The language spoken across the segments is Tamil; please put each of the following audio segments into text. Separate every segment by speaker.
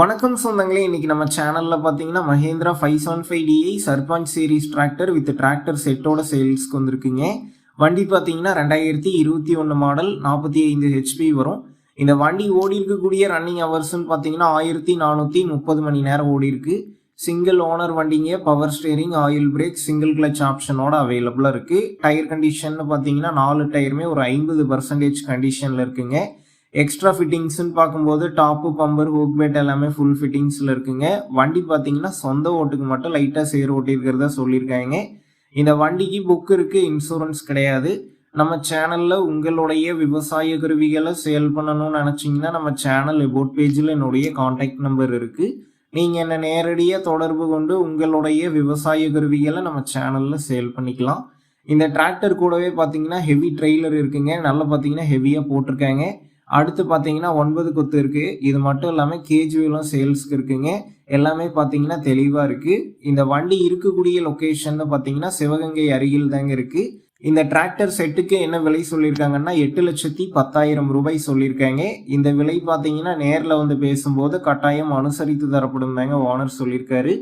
Speaker 1: வணக்கம் சொந்தங்களே இன்னைக்கு நம்ம சேனல்ல பாத்தீங்கன்னா Mahindra five seven five DI Sarpanch series tractor with tractor செட்டோட சேல்ஸ்க்கு வந்திருக்குங்க. வண்டி பார்த்தீங்கன்னா ரெண்டாயிரத்தி இருபத்தி ஒன்று மாடல் நாற்பத்தி ஐந்து ஹெச்பி வரும். இந்த வண்டி ஓடி இருக்கக்கூடிய ரன்னிங் ஹவர்ஸ்னு பார்த்தீங்கன்னா ஆயிரத்தி நானூற்றி முப்பது மணி நேரம் ஓடி இருக்கு. சிங்கிள் ஓனர் வண்டிங்க power steering oil brake single clutch ஆப்ஷனோட அவைலபிளாக இருக்குது டயர் கண்டிஷன் பார்த்தீங்கன்னா நாலு டயருமே ஒரு ஐம்பது பர்சன்டேஜ் கண்டிஷனில் இருக்குங்க. எக்ஸ்ட்ரா ஃபிட்டிங்ஸ்னு பார்க்கும்போது டாப்பு பம்பர் ஹூக் பேட் எல்லாமே ஃபுல் ஃபிட்டிங்ஸில் இருக்குங்க. வண்டி பார்த்தீங்கன்னா சொந்த ஓட்டுக்கு மட்டும் லைட்டாக சேர் ஓட்டியிருக்கிறதா சொல்லியிருக்காங்க. இந்த வண்டிக்கு புக் இருக்குது இன்சூரன்ஸ் கிடையாது. நம்ம சேனலில் உங்களுடைய விவசாய கருவிகளை சேல் பண்ணணும்னு நினச்சிங்கன்னா நம்ம சேனல் எபோட் பேஜில் என்னுடைய காண்டாக்ட் நம்பர் இருக்குது நீங்கள் என்னை நேரடியாக தொடர்பு கொண்டு உங்களுடைய விவசாய கருவிகளை நம்ம சேனலில் சேல் பண்ணிக்கலாம். இந்த டிராக்டர் கூடவே பார்த்தீங்கன்னா ஹெவி ட்ரெய்லர் இருக்குங்க. நல்லா பார்த்தீங்கன்னா ஹெவியாக போட்டிருக்காங்க. அடுத்து பார்த்தீங்கன்னா ஒன்பது கொத்து இருக்குது இது மட்டும் இல்லாமல் கேஜுவலும் சேல்ஸ்க்கு இருக்குங்க. எல்லாமே பார்த்தீங்கன்னா தெளிவாக இருக்குது இந்த வண்டி இருக்கக்கூடிய லொக்கேஷன் பார்த்தீங்கன்னா சிவகங்கை அருகில் தாங்க இருக்குது இந்த டிராக்டர் செட்டுக்கு என்ன விலை சொல்லியிருக்காங்கன்னா எட்டு லட்சத்தி பத்தாயிரம் ரூபாய் சொல்லியிருக்காங்க. இந்த விலை பார்த்தீங்கன்னா நேரில் வந்து பேசும்போது கட்டாயம் அனுசரித்து தரப்படும் தாங்க ஓனர் சொல்லியிருக்காரு.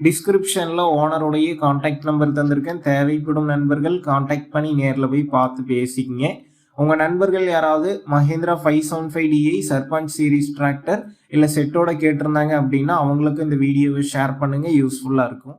Speaker 1: டிஸ்கிரிப்ஷனில் ஓனருடைய காண்டாக்ட் நம்பர் தந்திருக்கேன். தேவைப்படும் நண்பர்கள் காண்டாக்ட் பண்ணி நேரில் போய் பார்த்து பேசிக்கிங்க. உங்கள் நண்பர்கள் யாராவது Mahindra five seven five DI Sarpanch series tractor இல்லை செட்டோட கேட்டிருந்தாங்க அப்படின்னா அவங்களுக்கு இந்த வீடியோவை ஷேர் பண்ணுங்கள் யூஸ்ஃபுல்லாக இருக்கும்.